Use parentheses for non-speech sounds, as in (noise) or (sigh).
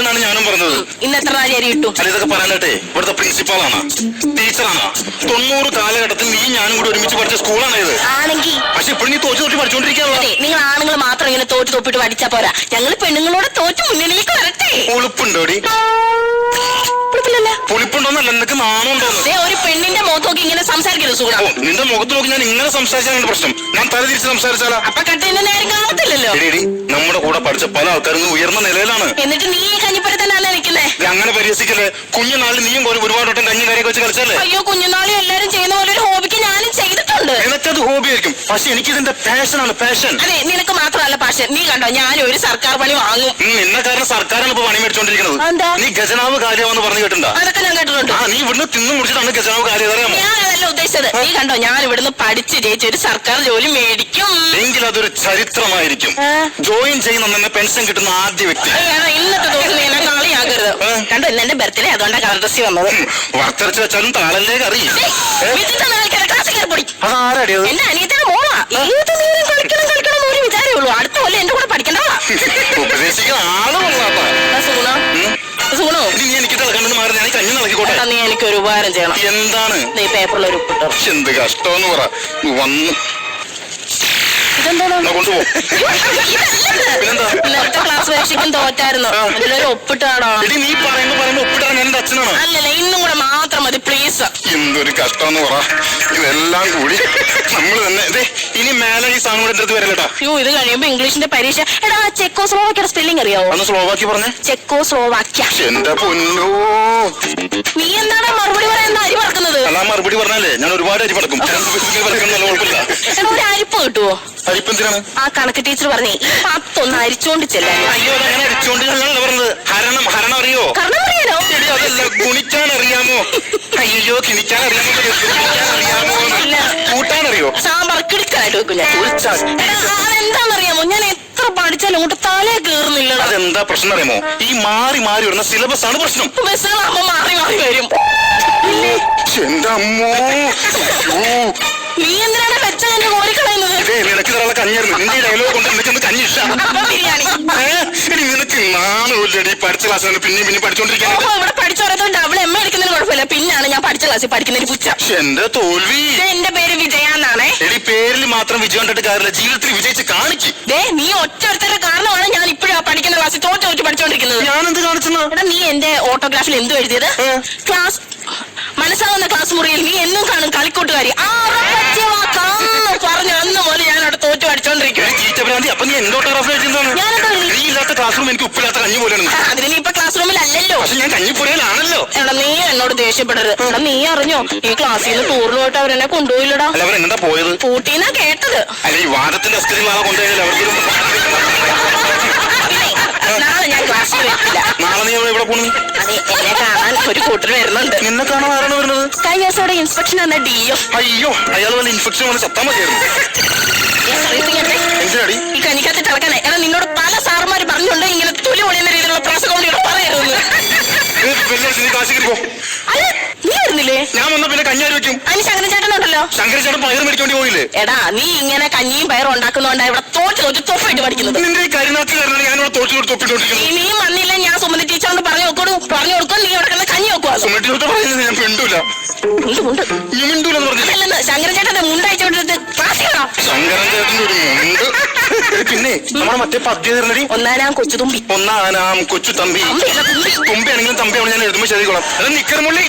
എന്നാണ് നീ ഞാനും പറഞ്ഞത്. ഇന്ന് എത്ര നാഴി അല്ല ഇതൊക്കെ പറയാനായിട്ടേ ഇവിടുത്തെ പ്രിൻസിപ്പാളാണ് ടീച്ചറാണ്. തൊണ്ണൂറ് കാലഘട്ടത്തിൽ നീ ഞാനും കൂടി ഒരുമിച്ച് പഠിച്ച സ്കൂളാണ് നിങ്ങൾ ആണുങ്ങൾ മാത്രം ഇങ്ങനെ തോറ്റ് തൊപ്പിട്ട് പഠിച്ചാ പോരാ. ഞങ്ങൾ പെണ്ണുങ്ങളോട് തോറ്റ് മുന്നണിയിലേക്ക് വരട്ടെ. കുഴപ്പമില്ലല്ലോ പുളിപ്പുണ്ടോന്നല്ല നിനക്ക് ഒരു പെണ്ണിന്റെ മുഖത്ത് നോക്കി ഇങ്ങനെ സംസാരിക്കരുത് സുഗുണ നിന്റെ മുഖത്ത് നോക്കി ഞാൻ ഇങ്ങനെ സംസാരിച്ചാണ് പ്രശ്നം. ഞാൻ തല തിരിച്ച് സംസാരിച്ചാലാ? അപ്പൊ കട്ടിന്റെ നേരം കാണത്തില്ലല്ലോ? എടി, എടി നമ്മുടെ കൂടെ പഠിച്ച പല ആൾക്കാരും ഉയർന്ന നിലയിലാണ്. എന്നിട്ട് നീ ഈ കഞ്ഞിപ്പുര തന്നെയല്ലേ നിൽക്കുന്നേ? ഇത് അങ്ങനെ പരിഹസിക്കല്ലേ? കുഞ്ഞുനാളിൽ നീയും ഒരു- ഒരുപാട് വട്ടം കഞ്ഞി കറിയൊക്കെ വെച്ച് കളിച്ചല്ലേ അയ്യോ കുഞ്ഞുനാളി എല്ലാരും ചെയ്യുന്ന പോലെ പക്ഷെ എനിക്ക് ഇതിന്റെ പാഷനാണ് പാഷൻ. അതെ നിനക്ക് മാത്രമല്ല പാഷൻ. നീ കണ്ടോ ഞാൻ ഒരു സർക്കാർ പണി വാങ്ങും. നിന്നെ കാരണം സർക്കാരാണ് ഇപ്പൊ പണി മേടിച്ചോണ്ടിരിക്കുന്നത്? നീ ഖജനാവ് കാര്യമാണെന്ന് പറഞ്ഞു കേട്ടിട്ടുണ്ടോ? അതൊക്കെ ഞാൻ കേട്ടിട്ടുണ്ട്. ആ നീ ഇവിടുന്ന് തിന്നു മുടിച്ചിട്ടാണ് ഖജനാവ് കാര്യം ഞാൻ അതല്ല ഉദ്ദേശിച്ചത്. നീ കണ്ടോ ഞാൻ ഇവിടുന്ന് പഠിച്ച് ജയിച്ച ഒരു സർക്കാർ ജോലി മേടിക്കും. എങ്കിൽ അതൊരു ചരിത്രമായിരിക്കും. ജോയിൻ ചെയ്യുന്ന തന്നെ പെൻഷൻ കിട്ടുന്ന ആദ്യ വ്യക്തി. ഇന്നത്തെ ദിവസം നീ എന്നെ കളിയാക്കരുത്. കണ്ടോ ഇന്ന് എന്റെ ബർത്ത്ഡേ അതുകൊണ്ടാണ് കളർ ഡ്രസ്സിൽ വന്നത്. വറുത്തരച്ച് വെച്ചാലും താളല്ലേ പൊടി. അതാരടിയത് എന്റെ അനിയത്തിന്റെ ഏത് നേരം കളിക്കണം കളിക്കണം എന്ന് ഒരു വിചാരമേ ഉള്ളൂ. അടുത്ത കൊല്ലം എന്റെ കൂടെ പഠിക്കണ്ടവാ ഉപദേശിക്കുന്ന ആൾ ഇനി നീ എനിക്ക് തിളക്കണ്ടെന്ന് മാറി ഞാൻ ഈ കഞ്ഞി നൽകിക്കോട്ടെ നീ എനിക്ക് ഒരു ഉപകാരം ചെയ്യണം. എന്താണ്? നീ പേപ്പറിൽ ഒരു ഉപ്പിട്ടോ. എന്ത് കഷ്ടമെന്ന് പറ. വന്ന്. ഇതെന്താണ്? കൊണ്ടുപോ. ക്ലാസ് പരീക്ഷയ്ക്കും തോറ്റായിരുന്നു. അതിലൊരു ഒപ്പിട്ടാണോ എടി നീ പറയുമ്പോ എന്റെ അച്ഛനാണ്. അല്ലല്ല ഇന്നും കൂടെ പ്ലീസ് എന്തൊരു കഷ്ടം പറ. ഇതെല്ലാം കൂടി നമ്മൾ തന്നെ ദേ, ഇനി മേലെ ഈ സാധനം കൂടെ എന്റെ അടുത്ത് വരലട്ടാ അയ്യോ ഇത് കഴിയുമ്പോ ഇംഗ്ലീഷിന്റെ പരീക്ഷ. എടാ ചെക്കോ സ്ലോവാക്കിയുടെ സ്പെല്ലിംഗ് അറിയാവോ? അന്ന് സ്ലോവാക്കി പറഞ്ഞേ. ചെക്കോ സ്ലോവാക്യ എന്റെ പൊന്നോ. നീ എന്താണ് മറുപടി പറയാൻ അരി പറക്കുന്നത്? അല്ല മറുപടി പറഞ്ഞാലേ ഞാൻ ഒരുപാട് അരി പടക്കും നല്ല കുഴപ്പമില്ല. എടാ ഒരു അരിപ്പ് കിട്ടുവോ? അരിപ്പെന്തിനാണ് ആ കണക്ക് ടീച്ചർ പറഞ്ഞേ ഈ പത്തൊന്ന് അരിച്ചോണ്ട് ചെല്ലോ. അയ്യോ അതങ്ങനെ അരിച്ചോണ്ട് ഞാനല്ല പറഞ്ഞത്? ഹരണം ഹരണം അറിയോ? കാരണം അറിയാലോ എടി അതല്ല ഗുണിക്കാൻ അറിയാമോ അയ്യോ കിണിക്കാൻ അറിയാമോ ഗുണിക്കാൻ അറിയാമോ. കൂട്ടാൻ അറിയോ സാമ്പാർ കിടിക്കാനായിട്ട് വെക്കും ഞാൻ ഒരു ചട്ടി അതെന്താണെന്നറിയാമോ? ഞാൻ എത്ര പഠിച്ചാലും അങ്ങോട്ട് തലേ കേറുന്നില്ല അതെന്താ പ്രശ്നം അറിയാമോ ഈ മാറി മാറി വരുന്ന സിലബസ് ആണ് പ്രശ്നം ബസ്സുകളാകുമ്പോ മാറി മാറി വരും. എന്റെ അമ്മോ. നീ എന്തിനാണ് വെച്ച എന്നെ കോരിക്കളയുന്നത്? ഇതേ നിനക്ക് തരാനുള്ള കഞ്ഞായിരുന്നു നിന്റെ ഡയലോഗ് കൊണ്ട് നിനക്ക് കഞ്ഞി ഇഷ്ടമാണ് അപ്പൊ ബിരിയാണി. നിനക്ക് നാണമില്ലടി. പഠിച്ച ക്ലാസ് പിന്നെയും പിന്നെ പഠിച്ചോണ്ടിരിക്കാൻ. ഇവിടെ പഠിച്ചോരത്തോ ഡബിൾ പിന്നാണ് പഠിക്കുന്ന ഒരു ക്ലാസ്സിൽ പുച്ഛം എന്റെ തോൽവി. ദേ, എന്റെ പേര് വിജയ എന്നാണേ. എടി പേരിൽ മാത്രം വിജയം കണ്ടിട്ട് കാര്യമില്ല. ജീവിതത്തിൽ വിജയിച്ച് കാണിക്ക്. ദേ നീ ഒറ്റ ഒരുത്തരുടെ കാരണമാണ് ഞാൻ ഇപ്പോഴും ആ പഠിക്കുന്ന ക്ലാസ്സിൽ തോറ്റ തോറ്റ് പഠിച്ചോണ്ടിരിക്കുന്നത്. ഞാനെന്ത് കാണിച്ചെന്നാ? എടാ നീ എന്റെ ഓട്ടോഗ്രാഫിൽ എന്തു എഴുതിയത്? ക്ലാസ് മനസ്സാവുന്ന ക്ലാസ് മുറിയിൽ നീ എന്നും കാണും കളിക്കൂട്ടുകാരി. ആ ഉറപ്പച്ച വാക്കാന്ന് പറഞ്ഞു അന്ന് മുതൽ ഞാൻ അവിടെ തോറ്റു പഠിച്ചോണ്ടിരിക്കും. എടി ചീറ്റഭ്രാന്തി അപ്പൊ നീ എന്റെ ഓട്ടോഗ്രാഫ് എഴുതിയതാണ് ഞാനെന്താ എഴുതി? നീ ഇല്ലാത്ത ക്ലാസ് റൂം എനിക്ക് ഉപ്പില്ലാത്ത കഞ്ഞി പോലെയാണ്. അതിന് നീ ഇപ്പൊ ക്ലാസ് റൂമിലല്ലല്ലോ പക്ഷെ ഞാൻ കഞ്ഞിപ്പുരയിലാണല്ലോ എടാ നീ എന്നോട് ദേഷ്യപ്പെടരുത്. എടാ നീ അറിഞ്ഞോ? ഈ ക്ലാസ്സിൽ നിന്ന് ടൂറിൽ പോയിട്ട് അവരെന്നെ കൊണ്ടുപോയില്ലടാ. അല്ല അവർ എന്താ പോയത്? ഊട്ടിന്നാ കേട്ടത്. അല്ല ഈ വാദത്തിന്റെ (laughs) നാളെ ഞാൻ ക്ലാസ്സിൽ വരില്ല നാളെ നീ എവിടെ പോണു? അതെ എന്നെ കാണാൻ ഒരു കൂട്ടർ വരുന്നുണ്ട്. നിന്നെ കാണാൻ ആരാണ് വരുന്നത്? കഴിഞ്ഞ ദിവസം ഇവിടെ ഇൻസ്പെക്ഷൻ വന്ന അയ്യോ അയാൾ വല്ല ഇൻഫെക്ഷൻ വന്ന് സത്താൻ മതിയായിരുന്നു. ഈ എടാ നിന്നോട് പല സാറുമാര് പറഞ്ഞുണ്ട് ഇങ്ങനെ തുലി ഒളിയുന്ന രീതിയിലുള്ള നീ പിന്നെ നീ കാശി അല്ല നീ വരുന്നില്ലേ? ഞാൻ വന്ന പിന്നെ കഞ്ഞാരി വെക്കും. അതിന് ശങ്കരചേട്ടൻ ഉണ്ടല്ലോ ശങ്കരചേട്ടൻ പയർ മേടിക്കേണ്ടി പോയില്ലേ? എടാ നീ ഇങ്ങനെ കഞ്ഞിയും പയറും ഉണ്ടാക്കുന്നോണ്ടാ ഇവിടെ തോറ്റ് തോറ്റ് തൊഫായിട്ട് പഠിക്കുന്നത്. നിന്റെ ഈ കരിനാക്ക് കാരണമാണ് ഞാനിവിടെ തോറ്റു തോറ്റ് തൊപ്പിട്ടോണ്ടിരിക്കുന്നത് ഇനിയും വന്നില്ല ഞാൻ സുമതി ടീച്ചറോട് പറഞ്ഞു നോക്കൂ പറഞ്ഞു കൊടുക്കും നീ ഇവിടെ കിടന്ന് കഞ്ഞി സുമറ്റിനോട്ട് പറയുന്നത് ഞാൻ പെണ്ടൂല ഉണ്ട് നീ മിണ്ടൂലെന്ന് പറഞ്ഞില്ല? അല്ലെന്ന് ശങ്കരൻ ചേട്ടന്റെ മുണ്ടയച്ചോണ്ടിട്ട് ക്ലാസ് ശങ്കരൻ ഒരു മുണ്ട്. പിന്നെ നമ്മുടെ മറ്റേ പദ്യം തരണടി ഒന്നാനാം കൊച്ചുതുമ്പി ഒന്നാനാം കൊച്ചു തമ്പി. തമ്പി തുമ്പി തുമ്പിയാണെങ്കിലും തമ്പിയാണ് ഞാൻ എഴുതുമ്പോൾ അത് നിക്കർ മുള്ളി